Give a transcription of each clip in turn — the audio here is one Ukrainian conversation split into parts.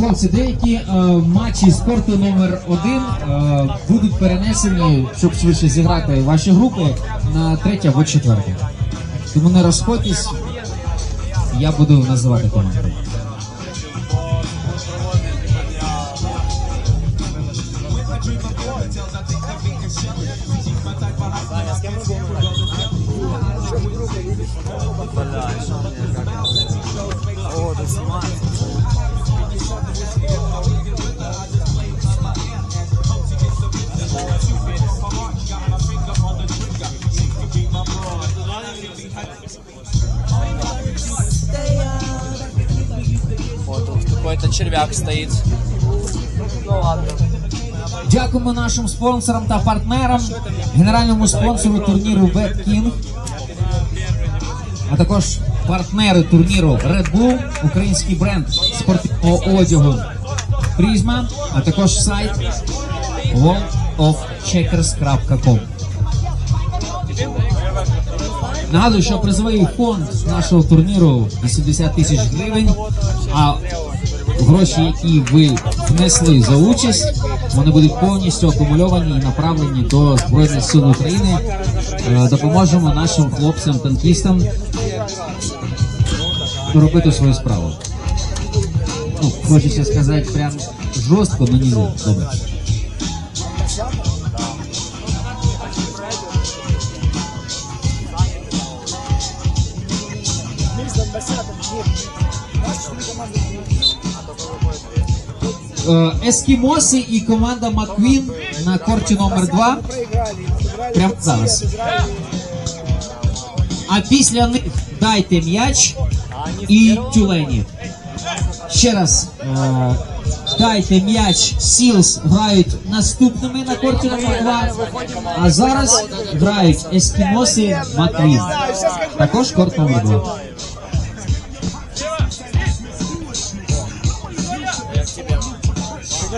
хлопці, деякі е, матчі спорту номер один е, будуть перенесені, щоб швидше зіграти ваші групи на третє або четверте. Тому не розходьтесь, я буду називати команду. О, червяк стоит. Ну ладно. Дякуємо нашим спонсорам та партнерам, генеральному спонсору турніру BetKing, а також партнери турніру Red Bull, український бренд спортивного одягу Призма, а також сайт worldofcheckers.com. Нагадую, що призовий фонд нашого турніру 80 тисяч гривень, а гроші, які ви внесли за участь, вони будуть повністю акумульовані і направлені до Збройних сил України. Е, Допоможемо нашим хлопцям-танкістам робити свою справу. Ну, хочеться сказати прям жорстко, але ні. Добре. Ескімоси і команда Маквін на корті номер 2 прямо зараз. А після них дайте м'яч і тюлені. Ще раз. Е, дайте м'яч. Сілс грають наступними на корті номер 2 А зараз грають ескімоси Маквін. Також корт номер 2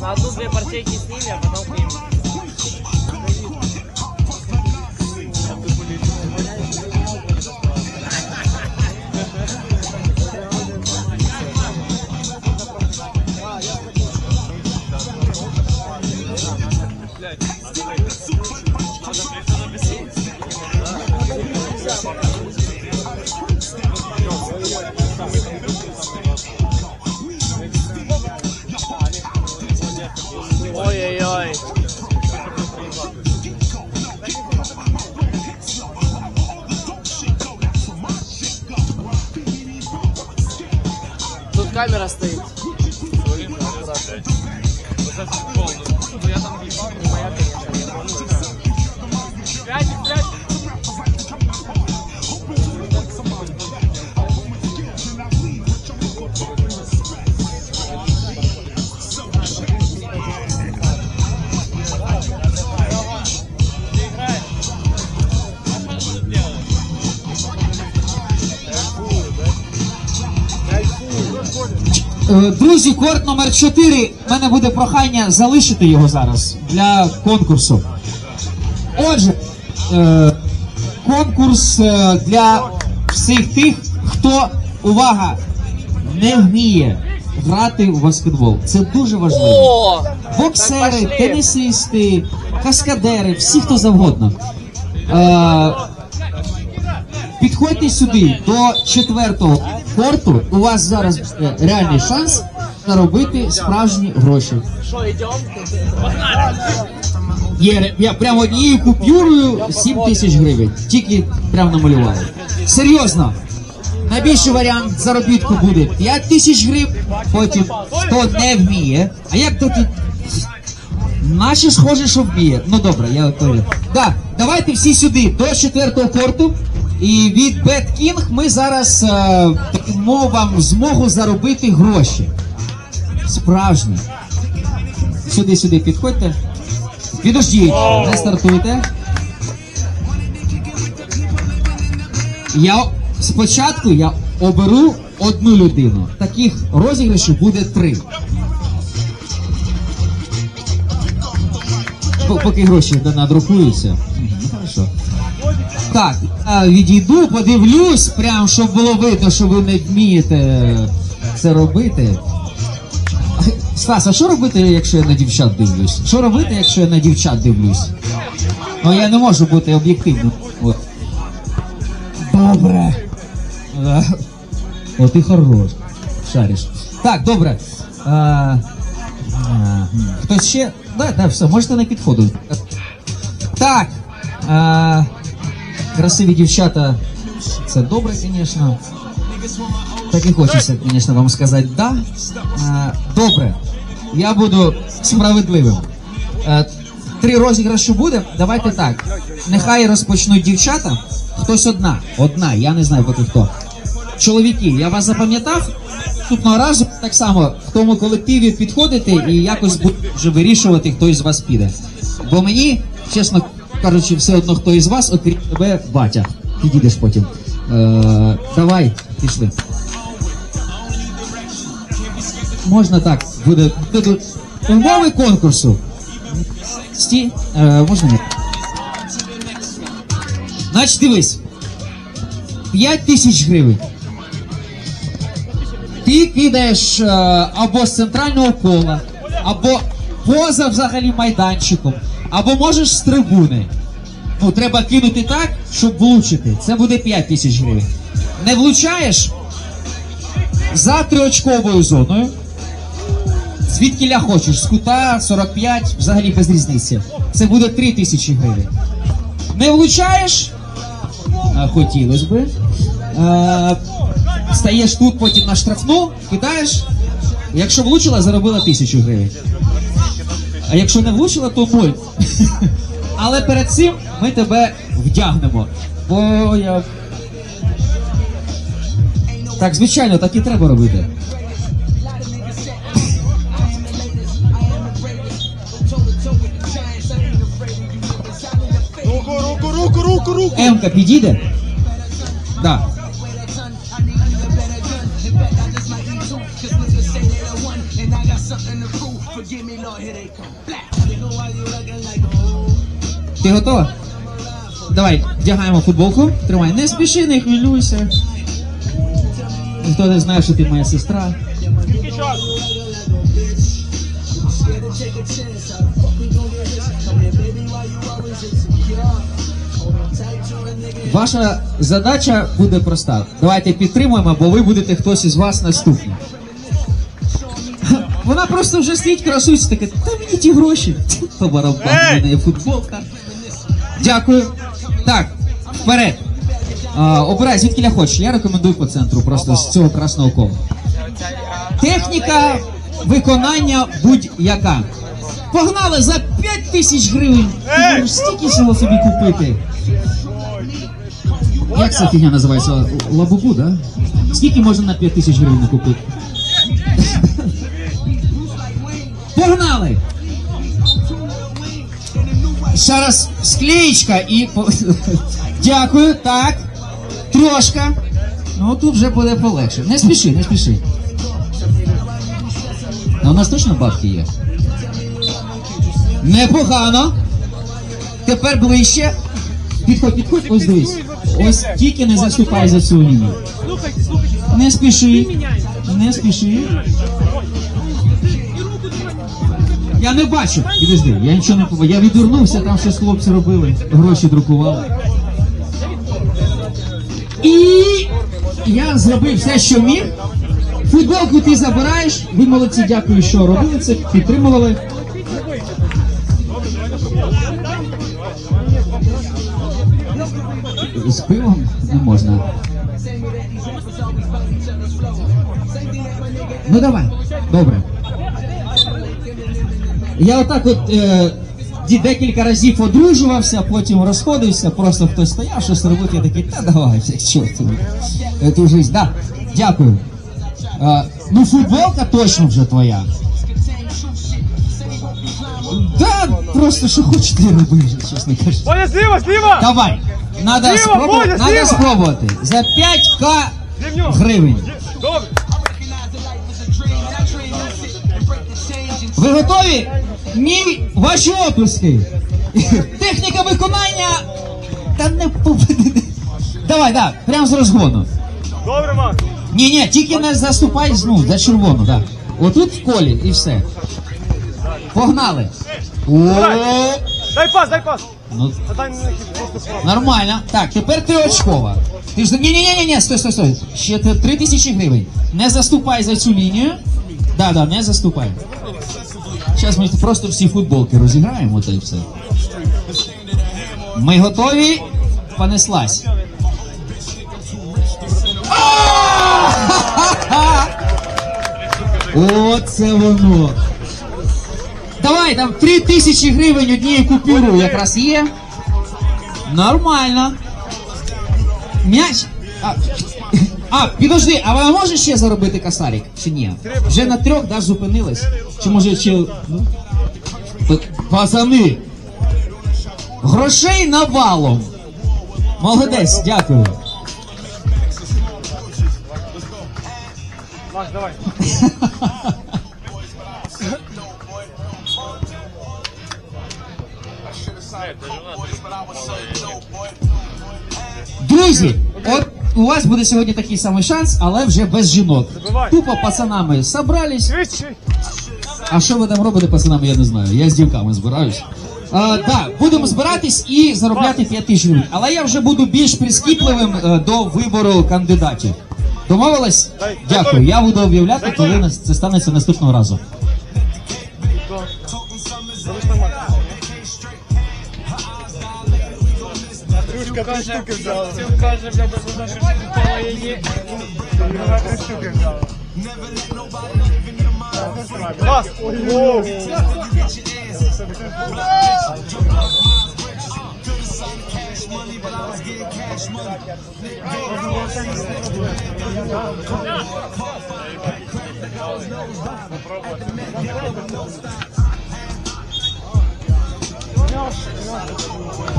На одну-две партейки с ними, а потом к. Друзі, корт номер 4 У мене буде прохання залишити його зараз для конкурсу. Отже, е, конкурс е, для всіх тих, хто, увага, не вміє грати в баскетбол. Це дуже важливо. Боксери, тенісисти, каскадери, всі хто завгодно. Е, підходьте сюди до четвертого корту. У вас зараз реальний шанс заробити справжні гроші. Что, идем? Є я прямо однією купюрою 7 тисяч гривень. Тільки прямо намалювали. Серйозно. Найбільший варіант заробітку буде 5 тисяч гривень. Потім хто не вміє. А як тут? Наші схоже, що вміє. Ну добре, я говорю. Да, давайте всі сюди до четвертого корту. І від Bad King ми зараз е, даємо вам змогу заробити гроші. Справжні. Сюди, сюди підходьте. Підождіть, не стартуйте. Я спочатку я оберу одну людину. Таких розіграшів буде три. Поки гроші да- надрукуються. Ну. Так, відійду, подивлюсь, прям щоб було видно, що ви не вмієте це робити. Стас, а що робити, якщо я на дівчат дивлюсь? Що робити, якщо я на дівчат дивлюсь? Ну я не можу бути об'єктивним. От. Добре. Е, О, ти хорош. Шариш. Так, добре. Е, е, м, Хтось ще? Да, да, все, можете не підходити. Так. Е, красиві дівчата. Це добре, звісно. Так і хочеться, звісно, вам сказати да. Е, добре. Я буду справедливим. Е, три розіграші буде. Давайте так. Нехай розпочнуть дівчата. Хтось одна. Одна, я не знаю поки хто. Чоловіки, я вас запам'ятав. Наступного разу так само в тому колективі підходите і якось вже вирішувати, хто із вас піде. Бо мені, чесно кажучи, все одно хто із вас, окрім тебе, батя. Підійдеш потім. Е, давай, пішли. Можна так, буде, умови конкурсу. Сті, е, можна ні? Значить, дивись. 5 тисяч гривень. Ти кидаєш е, або з центрального кола, або поза взагалі майданчиком, або можеш з трибуни. Ну, треба кинути так, щоб влучити. Це буде 5 тисяч гривень. Не влучаєш за триочковою зоною. Звідки ля хочеш, з кута 45, взагалі без різниці. Це буде 3 тисячі гривень. Не влучаєш? Хотілося. Е, стаєш тут, потім на штрафну, кидаєш. Якщо влучила, заробила тисячу гривень. А якщо не влучила, то нуль. Але перед цим ми тебе вдягнемо. Бо я. Так, звичайно, так і треба робити. Емка підійде? Да. Ти готова? Давай, вдягаємо футболку. Тримай. Не спіши, не хвилюйся. Ніхто не знає, що ти моя сестра. Ваша задача буде проста. Давайте підтримуємо, бо ви будете хтось із вас наступний. Вона просто вже стоїть, красується, таке, та мені ті гроші. То барабан, мене є футболка. Дякую. Так, вперед. А, обирай, звідки я хочеш. Я рекомендую по центру, просто з цього красного кола. Техніка виконання будь-яка. Погнали за 5 тисяч гривень. Ти можеш стільки всього собі купити. Як ця фігня називається? Лабубу, да? Скільки можна на 5 тисяч гривень купити? Погнали! Ще раз склеєчка і. Дякую, так. Трошка. Ну тут вже буде полегше. Не спіши, не спіши. А у нас точно бабки є? Непогано. Тепер ближче. Підходь, підходь, ось дивись. Ось тільки не заступай за цю лінію. Не спіши. Не спіши. Я не бачу. Підожди, я нічого не побачив. Я відвернувся, там щось хлопці робили, гроші друкували. І я зробив все, що міг. Футболку ти забираєш. Ви молодці, дякую, що робили це, підтримували. З пивом не можна. Ну давай, добре. Я отак от е, декілька разів одружувався, потім розходився, просто хтось стояв, щось робив, я такий, та давай, все, к чорту. Эту жизнь, да, дякую. А, ну, футболка точно вже твоя. Да, просто що хочете роби, чесно кажучи. Боня, зліва, зліва! Давай, надо Зліва, спробувати, Бодя, надо спробувати. За 5к Злівню! гривень. Добре! Ви готові? Ні, ваші оплески. Техніка виконання. Та не повинен. Давай, так, прямо з розгону. Добре, Макс! Ні, ні, тільки не заступай ну, за червону, так. Отут в колі і все. Погнали. О, Дай пас, дай пас! Ну, нормально. Так, тепер ти очкова. Ти ж ні, ні, ні, ні, стой, стой, стой. Ще три тисячі гривень. Не заступай за цю лінію. Да, да, не заступай. Зараз ми просто всі футболки розіграємо, та й все. Ми готові. Понеслась. Оце воно. Давай, там три тисячі гривень однією купюрою якраз є. Нормально. М'яч. А, а, підожди, а вона може ще заробити косарик? Чи ні? Вже на трьох да, зупинилась? Чи може ще. Ну? Пацани. Грошей навалом. Молодець, дякую. Макс, давай. Друзі, от у вас буде сьогодні такий самий шанс, але вже без жінок. Тупо пацанами собрались. А що ви там робите, пацанами, я не знаю. Я з дівками збираюсь. А, да, будемо збиратись і заробляти 5 тисяч гривень. Але я вже буду більш прискіпливим е, до вибору кандидатів. Домовились? Дякую. Я буду об'являти, коли нас- це станеться наступного разу. Tylko trzy sztuki wziąłem. Piłkarze wziął bez uderzenia po jedzie. Tylko trzy sztuki wziąłem. Pas! Wow!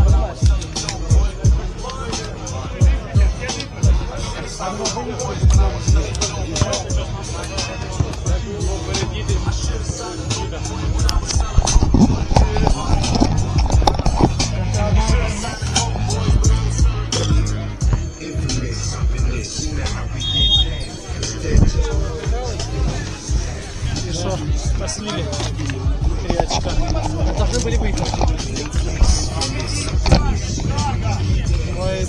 Yes. I know who it was when I was little.